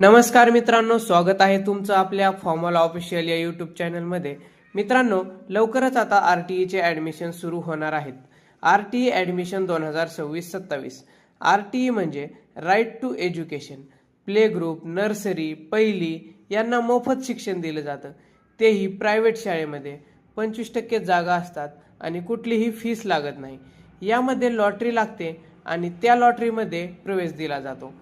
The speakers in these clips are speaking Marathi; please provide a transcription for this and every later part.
नमस्कार मित्रांनो स्वागत आहे तुमचं आपल्या फॉर्मल ऑफिशियल या यूट्यूब चॅनलमध्ये मित्रांनो लवकरच आता आर टी ईचे ॲडमिशन सुरू होणार आहेत. आर टी ई ॲडमिशन दोन हजार सव्वीस सत्तावीस. आर टी ई म्हणजे right to education play group nursery पहिली यांना मोफत शिक्षण दिलं जातं. तेही प्रायव्हेट शाळेमध्ये. पंचवीस टक्के जागा असतात आणि कुठलीही फीस लागत नाही. यामध्ये लॉटरी लागते आणि त्या लॉटरीमध्ये प्रवेश दिला जातो.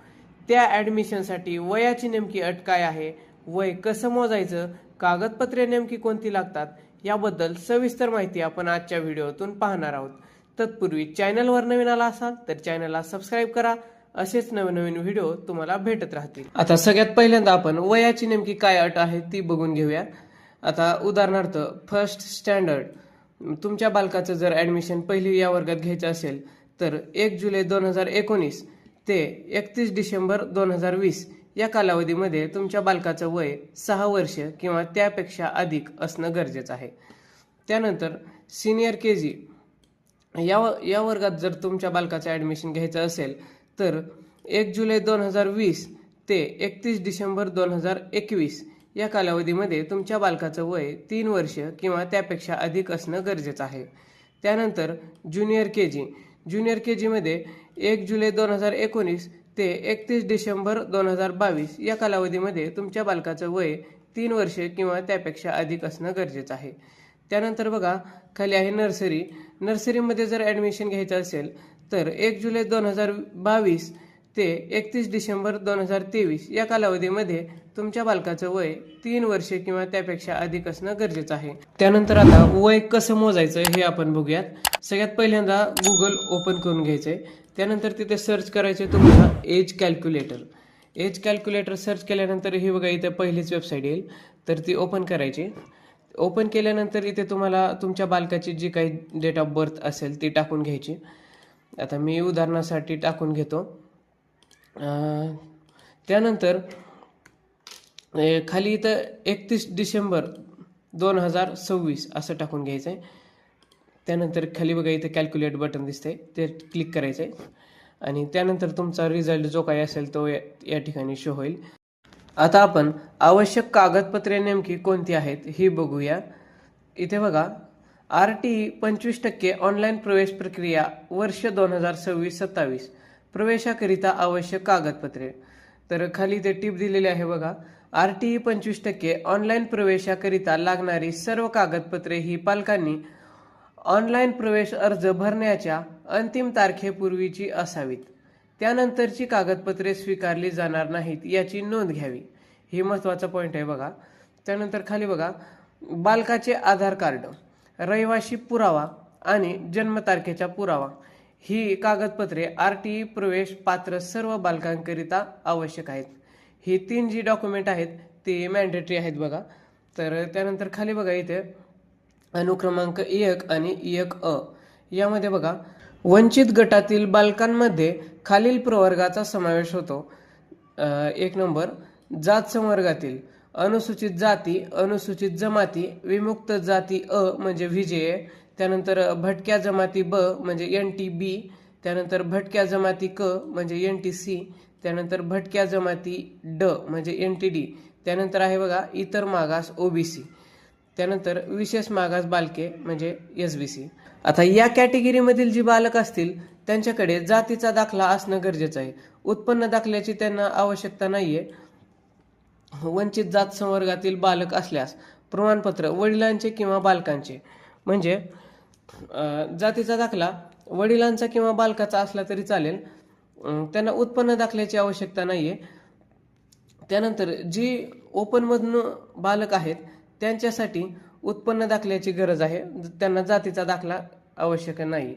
त्या ॲडमिशनसाठी वयाची नेमकी अट काय आहे? वय कसं मोजायचं? कागदपत्रे नेमकी कोणती लागतात? याबद्दल सविस्तर माहिती आपण आजच्या व्हिडिओतून पाहणार आहोत. तत्पूर्वी चॅनलवर नवीन आला असाल तर चॅनलला सबस्क्राईब करा. असेच नवनवीन व्हिडिओ तुम्हाला भेटत राहतील. आता सगळ्यात पहिल्यांदा आपण वयाची नेमकी काय अट आहे ती बघून घेऊया. आता उदाहरणार्थ फर्स्ट स्टँडर्ड तुमच्या बालकाचं जर ॲडमिशन पहिली या वर्गात घ्यायचं असेल तर एक जुलै दोन हजार एकोणीस ते एकतीस डिसेंबर दोन हजार वीस या कालावधीमध्ये तुमच्या बालकाचं वय सहा वर्ष किंवा त्यापेक्षा अधिक असणं गरजेचं आहे. त्यानंतर सिनियर के जी या या वर्गात जर तुमच्या बालकाचं ॲडमिशन घ्यायचं असेल तर एक जुलै दोन हजार वीस ते एकतीस डिसेंबर दोन हजार एकवीस या कालावधीमध्ये तुमच्या बालकाचं वय तीन वर्ष किंवा त्यापेक्षा अधिक असणं गरजेचं आहे. त्यानंतर junior K G junior K जीमध्ये एक जुलै दोन हजार एकोणीस ते एकतीस डिसेंबर दोन हजार बावीस या कालावधीमध्ये तुमच्या बालकाचं वय तीन वर्ष किंवा त्यापेक्षा अधिक असणं गरजेचं आहे. त्यानंतर बघा खाली आहे नर्सरी. नर्सरीमध्ये जर ॲडमिशन घ्यायचं असेल तर एक जुलै दोन हजार बावीस ते एकतीस डिसेंबर दोन हजार तेवीस या कालावधीमध्ये तुमच्या बालकाचं वय तीन वर्षे किंवा त्यापेक्षा अधिक असणं गरजेचं आहे. त्यानंतर आता वय कसं मोजायचं हे आपण बघूयात. सगळ्यात पहिल्यांदा गुगल ओपन करून घ्यायचं आहे त्यानंतर तिथे सर्च करायचे तुम्हाला age calculator age calculator search केल्यानंतर ही बघा इथे पहिलीच वेबसाईट येईल. तर ती ओपन करायची. ओपन केल्यानंतर इथे तुम्हाला तुमच्या बालकाची जी काही डेट ऑफ बर्थ असेल ती टाकून घ्यायची. आता मी उदाहरणासाठी टाकून घेतो. त्यानंतर खाली इथं एकतीस डिसेंबर दोन हजार सव्वीस असं टाकून घ्यायचं आहे त्यानंतर खाली बघा इथं कॅल्क्युलेट बटन दिसते ते क्लिक करायचं आहे आणि त्यानंतर तुमचा रिझल्ट जो काही असेल तो या ठिकाणी शो होईल. आता आपण आवश्यक कागदपत्रे नेमकी कोणती आहेत ही बघूया. इथे बघा आर टी पंचवीस टक्के ऑनलाईन प्रवेश प्रक्रिया वर्ष दोन हजार सव्वीस सत्तावीस. प्रवेशाकरिता आवश्यक कागदपत्रे. तर खाली ते टीप दिलेली आहे बघा आर टी पंचवीस टक्के ऑनलाईन प्रवेशाकरिता लागणारी सर्व कागदपत्रे ही पालकांनी ऑनलाईन प्रवेश अर्ज भरण्याच्या अंतिम तारखेपूर्वीची असावीत. त्यानंतरची कागदपत्रे स्वीकारली जाणार नाहीत याची नोंद घ्यावी. हे महत्त्वाचा पॉईंट आहे बघा. त्यानंतर खाली बघा. बालकाचे आधार कार्ड रहिवाशी पुरावा आणि जन्मतारखेचा पुरावा. ही कागदपत्रे आर टी ई प्रवेश पात्र सर्व बालकांकरिता आवश्यक आहेत. ही तीन जी डॉक्युमेंट आहेत ती मॅन्डेटरी आहेत बघा. तर त्यानंतर खाली बघा इथे. अनुक्रमांक एक आणि एक अ. यामध्ये बघा वंचित गटातील बालकांमध्ये खालील प्रवर्गाचा समावेश होतो. एक नंबर जात संवर्गातील अनुसूचित जाती अनुसूचित जमाती विमुक्त जाती अ म्हणजे विजय त्यानंतर भटक्या जमाती ब म्हणजे एन टी बी त्यानंतर भटक्या जमाती क म्हणजे एन टी सी त्यानंतर भटक्या जमाती ड म्हणजे एन टी डी त्यानंतर आहे बघा इतर मागास ओबीसी त्यानंतर विशेष मागास बालके म्हणजे एस बी सी आता या कॅटेगरीमधील जी बालक असतील त्यांच्याकडे जातीचा दाखला असणं गरजेचं आहे. उत्पन्न दाखल्याची त्यांना आवश्यकता नाहीये. वंचित जात संवर्गातील बालक असल्यास प्रमाणपत्र वडिलांचे किंवा बालकांचे. म्हणजे जातीचा दाखला वडिलांचा किंवा बालकाचा असला तरी चालेल. त्यांना उत्पन्न दाखल्याची आवश्यकता नाही आहे त्यानंतर जी ओपनमधून बालक आहेत त्यांच्यासाठी उत्पन्न दाखल्याची गरज आहे. त्यांना जातीचा दाखला आवश्यक नाही.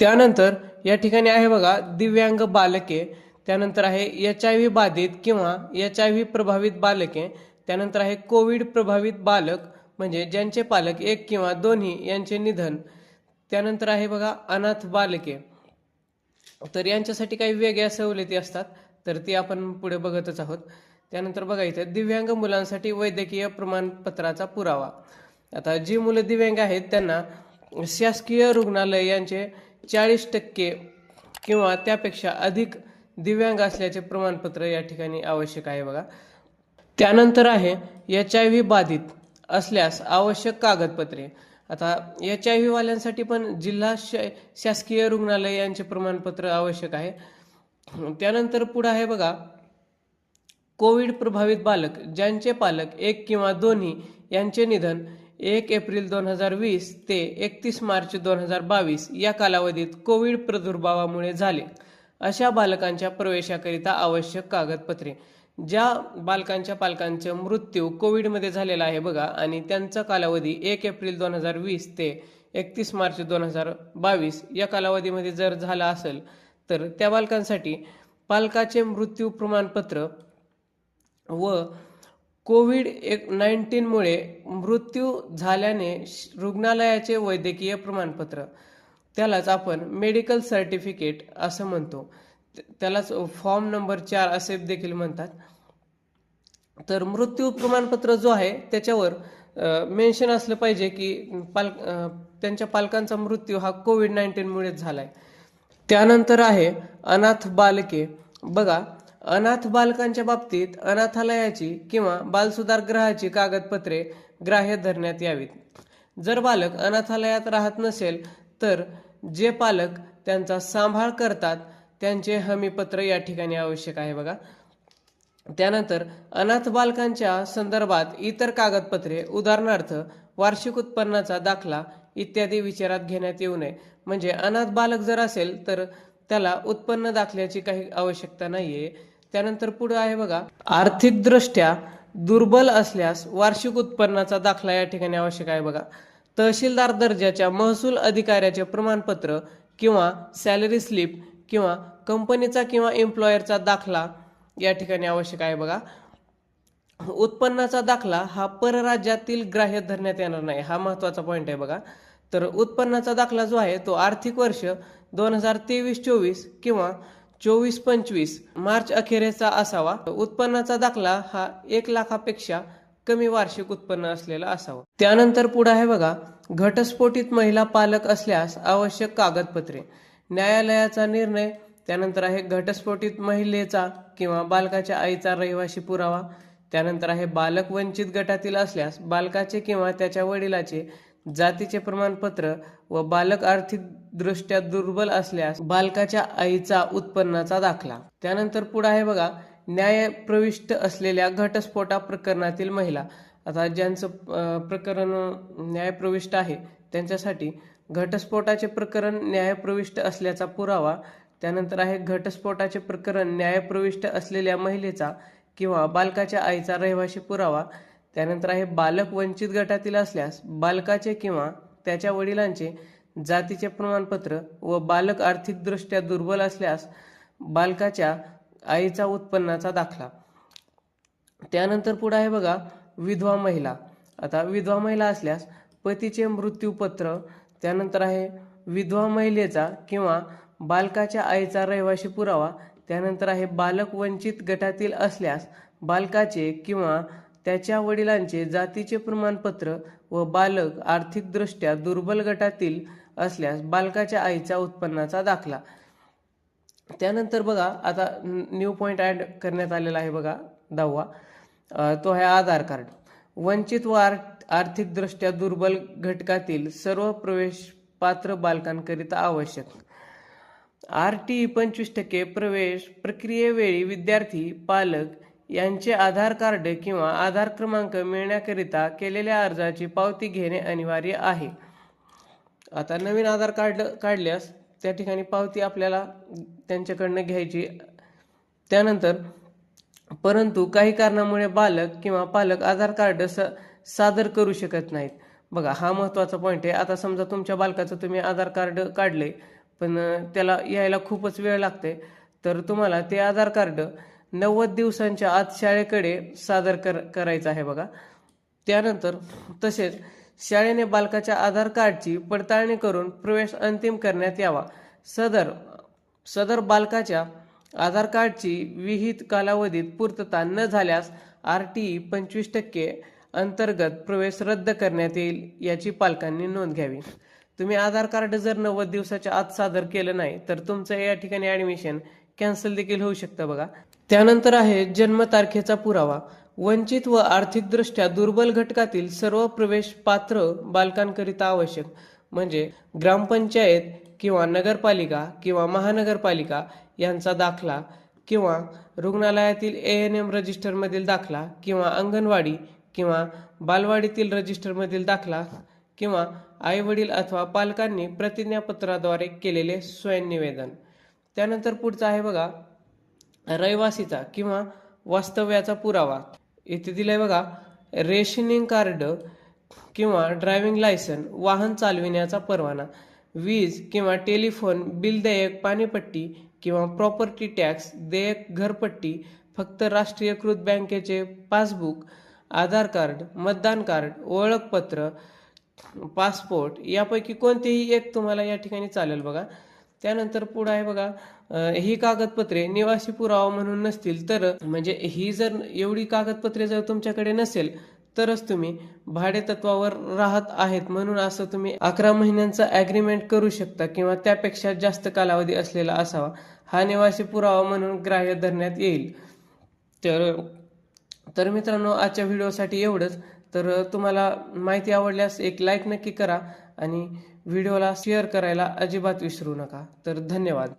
त्यानंतर या ठिकाणी आहे बघा दिव्यांग बालके त्यानंतर आहे एच आय व्ही बाधित किंवा एच आय व्ही प्रभावित बालके त्यानंतर आहे कोविड प्रभावित बालक म्हणजे ज्यांचे पालक एक किंवा दोन्ही यांचे निधन त्यानंतर आहे बघा अनाथ बालके. तर यांच्यासाठी काही वेगळ्या सवलती असतात तर ती आपण पुढे बघतच आहोत. त्यानंतर बघा इथे दिव्यांग मुलांसाठी वैद्यकीय प्रमाणपत्राचा पुरावा. आता जी मुलं दिव्यांग आहेत त्यांना शासकीय रुग्णालय यांचे चाळीस टक्के किंवा त्यापेक्षा अधिक दिव्यांग असल्याचे प्रमाणपत्र या ठिकाणी आवश्यक आहे बघा. त्यानंतर आहे एच आय व्ही बाधित असल्यास आवश्यक कागदपत्रे. आता एच आय व्ही वाल्यांसाठी पण जिल्हा श शासकीय रुग्णालय यांचे प्रमाणपत्र आवश्यक आहे. त्यानंतर पुढं आहे बघा कोविड प्रभावित बालक ज्यांचे पालक एक किंवा दोन्ही यांचे निधन एक एप्रिल दोन हजार वीस ते एकतीस मार्च दोन हजार बावीस या कालावधीत कोविड प्रादुर्भावामुळे झाले. अशा बालकांच्या प्रवेशाकरिता आवश्यक कागदपत्रे. ज्या बालकांच्या पालकांचे मृत्यू कोविडमध्ये झालेला आहे बघा आणि त्यांचा कालावधी एक एप्रिल दोन हजार वीस ते एकतीस मार्च दोन हजार बावीस या कालावधीमध्ये जर झाला असेल तर त्या बालकांसाठी पालकाचे मृत्यू प्रमाणपत्र व कोविड एक नाईन्टीनमुळे मृत्यू झाल्याने श- रुग्णालयाचे वैद्यकीय प्रमाणपत्र त्यालाच आपण मेडिकल सर्टिफिकेट असं म्हणतो. त्यालाच फॉर्म नंबर चार असे देखील म्हणतात. तर मृत्यू प्रमाणपत्र जो आहे त्याच्यावर मेन्शन असलं पाहिजे की पाल त्यांच्या पालकांचा मृत्यू हा कोविड नाईन्टीनमुळेच झाला आहे त्यानंतर आहे अनाथ बालके. बघा अनाथ बालकांच्या बाबतीत अनाथालयाची किंवा बालसुधार ग्रहाची कागदपत्रे ग्राह्य धरण्यात यावीत. जर बालक अनाथालयात राहत नसेल तर जे पालक त्यांचा सांभाळ करतात त्यांचे हमीपत्र या ठिकाणी आवश्यक आहे बघा. त्यानंतर अनाथ बालकांच्या संदर्भात इतर कागदपत्रे उदाहरणार्थ वार्षिक उत्पन्नाचा दाखला इत्यादी विचारात घेण्यात येऊ नये. म्हणजे अनाथ बालक जर असेल तर त्याला उत्पन्न दाखल्याची काही आवश्यकता नाहीये. त्यानंतर पुढे आहे बघा आर्थिकदृष्ट्या दुर्बल असल्यास वार्षिक उत्पन्नाचा दाखला या ठिकाणी आवश्यक आहे बघा. तहसीलदार दर्जाच्या महसूल अधिकाऱ्याचे प्रमाणपत्र किंवा सॅलरी स्लिप किंवा कंपनीचा किंवा एम्प्लॉयरचा दाखला या ठिकाणी आवश्यक आहे बघा. उत्पन्नाचा दाखला हा परराज्यातील ग्राह्य धरण्यात येणार नाही. हा महत्त्वाचा पॉईंट आहे बघा. तर उत्पन्नाचा दाखला जो आहे तो आर्थिक वर्ष दोन हजार तेवीस चोवीस किंवा चोवीस पंचवीस मार्च अखेरेचा असावा. उत्पन्नाचा दाखला हा एक लाखापेक्षा कमी वार्षिक उत्पन्न असलेला असावा. त्यानंतर पुढे आहे बघा घटस्फोटित महिला पालक असल्यास आवश्यक कागदपत्रे. न्यायालयाचा निर्णय त्यानंतर आहे घटस्फोटित महिलेचा किंवा बालकाच्या आईचा रहिवाशी पुरावा. त्यानंतर आहे बालक वंचित गटातील असल्यास बालकाचे किंवा त्याच्या वडिलाचे जातीचे प्रमाणपत्र व बालक आर्थिक दृष्ट्या दुर्बल असल्यास बालकाच्या आईचा उत्पन्नाचा दाखला. त्यानंतर पुढे आहे बघा न्याय प्रविष्ट असलेल्या घटस्फोटा प्रकरणातील महिला. आता ज्यांचं प्रकरण न्यायप्रविष्ट आहे त्यांच्यासाठी घटस्फोटाचे प्रकरण न्यायप्रविष्ट असल्याचा पुरावा त्यानंतर आहे घटस्फोटाचे प्रकरण न्यायप्रविष्ट असलेल्या महिलेचा किंवा बालकाच्या आईचा रहिवाशी पुरावा त्यानंतर आहे बालक वंचित गटातील असल्यास बालकाचे किंवा त्याच्या वडिलांचे जातीचे प्रमाणपत्र व बालक आर्थिकदृष्ट्या दुर्बल असल्यास बालकाच्या आईचा उत्पन्नाचा दाखला. त्यानंतर पुढे आहे बघा विधवा महिला. आता विधवा महिला असल्यास पतीचे मृत्यूपत्र त्यानंतर आहे विधवा महिलेचा किंवा बालकाच्या आईचा रहिवाशी पुरावा त्यानंतर आहे बालक वंचित गटातील असल्यास बालकाचे किंवा त्याच्या वडिलांचे जातीचे प्रमाणपत्र व बालक आर्थिकदृष्ट्या दुर्बल गटातील असल्यास बालकाच्या आईचा उत्पन्नाचा दाखला. त्यानंतर बघा आता न्यू पॉईंट ॲड करण्यात आलेला आहे बघा दहावा. तो आहे आधार कार्ड. वंचित व आर आर्थिकदृष्ट्या दुर्बल घटकातील सर्व प्रवेश पात्र बालकांकरिता आवश्यक. आर टी पंचवीस टक्के प्रवेश प्रक्रियेवेळी विद्यार्थी पालक यांचे आधार कार्ड किंवा आधार क्रमांक मिळण्याकरिता केलेल्या अर्जाची पावती घेणे अनिवार्य आहे. आता नवीन आधार कार्ड काढल्यास त्या ठिकाणी पावती आपल्याला त्यांच्याकडनं घ्यायची. त्यानंतर परंतु काही कारणामुळे बालक किंवा पालक आधार कार्ड स सादर करू शकत नाहीत. बघा हा महत्त्वाचा पॉईंट आहे. आता समजा तुमच्या बालकाचं तुम्ही आधार कार्ड काढले पण त्याला यायला खूपच वेळ लागते. तर तुम्हाला ते आधार कार्ड नव्वद दिवसांच्या आत शाळेकडे सादर कर करायचं आहे बघा. त्यानंतर तसेच शाळेने बालकाच्या आधार कार्डची पडताळणी करून प्रवेश अंतिम करण्यात यावा. सदर सदर बालकाच्या आधार कार्डची विहित कालावधीत पूर्तता न झाल्यास आर टी ई पंचवीस टक्के अंतर्गत प्रवेश रद्द करण्यात येईल याची पालकांनी नोंद घ्यावी. तुम्ही आधार कार्ड जर नव्वद दिवसाच्या आत सादर केलं नाही तर तुमचं या ठिकाणी ॲडमिशन कॅन्सल देखील होऊ शकतं बघा. त्यानंतर आहे जन्मतारखेचा पुरावा. वंचित व आर्थिकदृष्ट्या दुर्बल घटकातील सर्व प्रवेश पात्र बालकांकरिता आवश्यक. म्हणजे ग्रामपंचायत किंवा नगरपालिका किंवा महानगरपालिका यांचा दाखला किंवा रुग्णालयातील ए एन एम रजिस्टरमधील दाखला किंवा अंगणवाडी किंवा बालवाडीतील रजिस्टरमधील दाखला किंवा आईवडील अथवा पालकांनी प्रतिज्ञापत्राद्वारे केलेले स्वयंनिवेदन. त्यानंतर पुढचं आहे बघा रहिवासीचा किंवा वास्तव्याचा पुरावा. इथे दिलाय बघा रेशनिंग कार्ड किंवा ड्रायव्हिंग लायसन वाहन चालविण्याचा परवाना वीज किंवा टेलिफोन बिल देयक पाणीपट्टी किंवा प्रॉपर्टी टॅक्स देयक घरपट्टी फक्त राष्ट्रीयकृत बँकेचे पासबुक आधार कार्ड मतदान कार्ड ओळखपत्र पासपोर्ट यापैकी कोणतेही एक तुम्हाला या ठिकाणी चालेल बघा. त्यानंतर पुढं आहे बघा ही कागदपत्रे निवासी पुरावा म्हणून नसतील तर म्हणजे ही जर एवढी कागदपत्रे जर तुमच्याकडे नसेल तरच तुम्ही भाडे तत्वावर राहत आहेत. म्हणून असं तुम्ही अकरा महिन्यांचा ॲग्रीमेंट करू शकता किंवा त्यापेक्षा जास्त कालावधी असलेला असावा. हा निवासी पुरावा म्हणून ग्राह्य धरण्यात येईल. तर तर मित्रांनो आजच्या व्हिडिओसाठी एवढंच. तर तुम्हाला माहिती आवडल्यास एक लाईक नक्की करा आणि व्हिडिओला शेअर करायला अजिबात विसरू नका. तर धन्यवाद.